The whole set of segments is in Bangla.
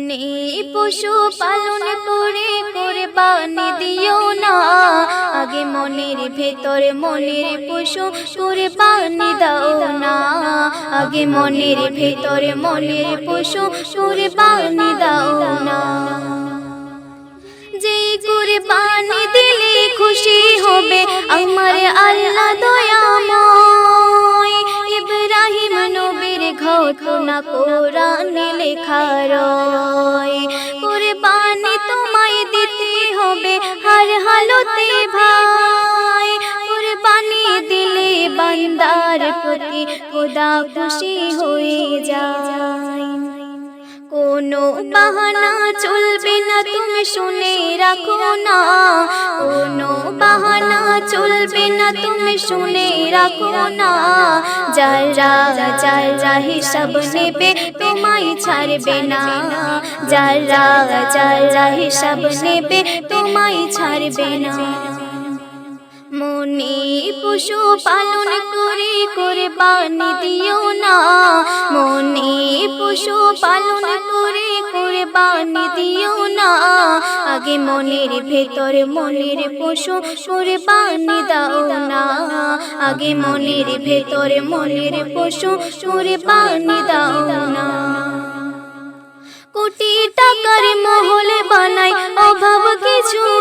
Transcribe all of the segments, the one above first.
মনে পশু পালন করে করে বানি দিও না। আগে মনের ভেতর মনের পশু করে বানি দাও না। আগে মনের ভেতর মনের পশু করে বানি দাও না। যে করে বানি দিলে খুশি হবে আমার আল্লাহ দয়াময়। ইব্রাহিম নবীর ঘটনা কোরআনে লেখা খুশি হয়ে যায় কোনো বাহানা চলবে না, তুমি শুনে রাখো না। কোনো বাহানা চলবে না, তুমি শুনে রাখো না। যারা যারা হিসাব নেবে, তোমায় ছাড়বে না। যারা যারা হিসাব নেবে, তোমায় ছাড়বে না। মনে পশু পালন করে করে বানি দিও না। মনে পশু পালন করে করে বানি দিও না। আগে মনের ভেতর মনের পশু করে বানি দাও না। আগে মনের ভেতর মনের পশু করে বানি দাও না। কোটি টাকার মহলে বানাই অভাব কিছু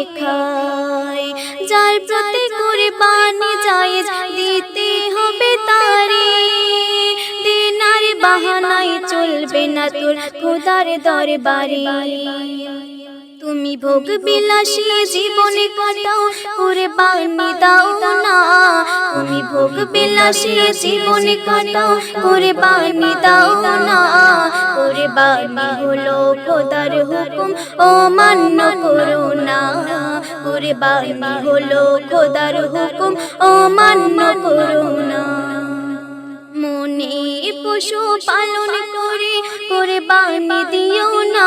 অপেক্ষায়। যার প্রতি কুরবানি জায়েজ দিতে হবে তারে। দিনার বাহানায় চলবে না তোর খোদার দরবারে। তুমি ভোগ বিলাসী জীবনে কাটাও করে বানি দাও না। ভোগ বিলাসী জীবনে কাটাও করে বানি দাও না। করে বানি হলো খোদার হুকুম। ও মান্য করো না। করে বানি হলো খোদার হুকুম। ও মান্য করো না। মনে পশু পালন করে করে বানি দিও না।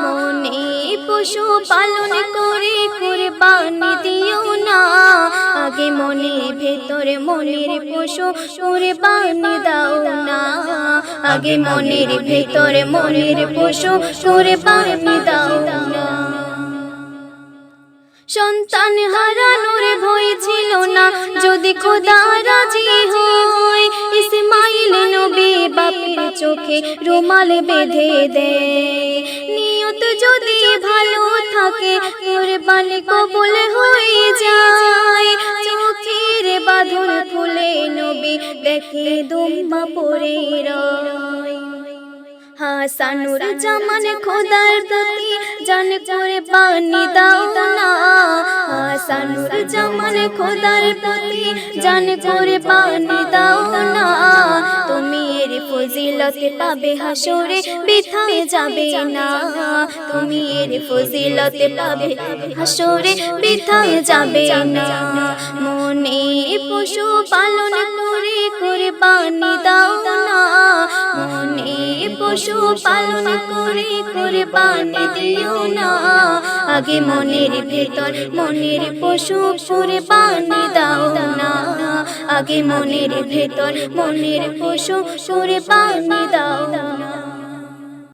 মনে পশু পালন করে ভেতরে মনের পশু করে বানি দাও না। আগে মনের ভেতরে মনের পশু করে বানি দাও না। সন্তান হারানোর ভয় ছিল না। যদি খোদা রাজি হয়, ইসমাইল নবী বাপের চোখে রুমাল বেঁধে দেয়। নিয়ত যদি ভালো দুম্বা পড়ে রয় হাসানুর জামান খোদার প্রতি জান করে দাও না। হাসানুর জামান খোদার জান করে দাও না। তুমি এর ফজিলতে পাবে হাসরে, বিথায় যাবে না। তুমি এর ফজিলতে পাবে হাসরে, বিথায় যাবে না। মনে পশু পালন করে করে পানি দাও না। মনে পশু পালন করে করে বানি দিও না। আগে মনের ভেতর মনের পশু কুরবানি বানি দাও না। আগে মনের ভেতর মনের পশু কুরবানি বানি দাও না।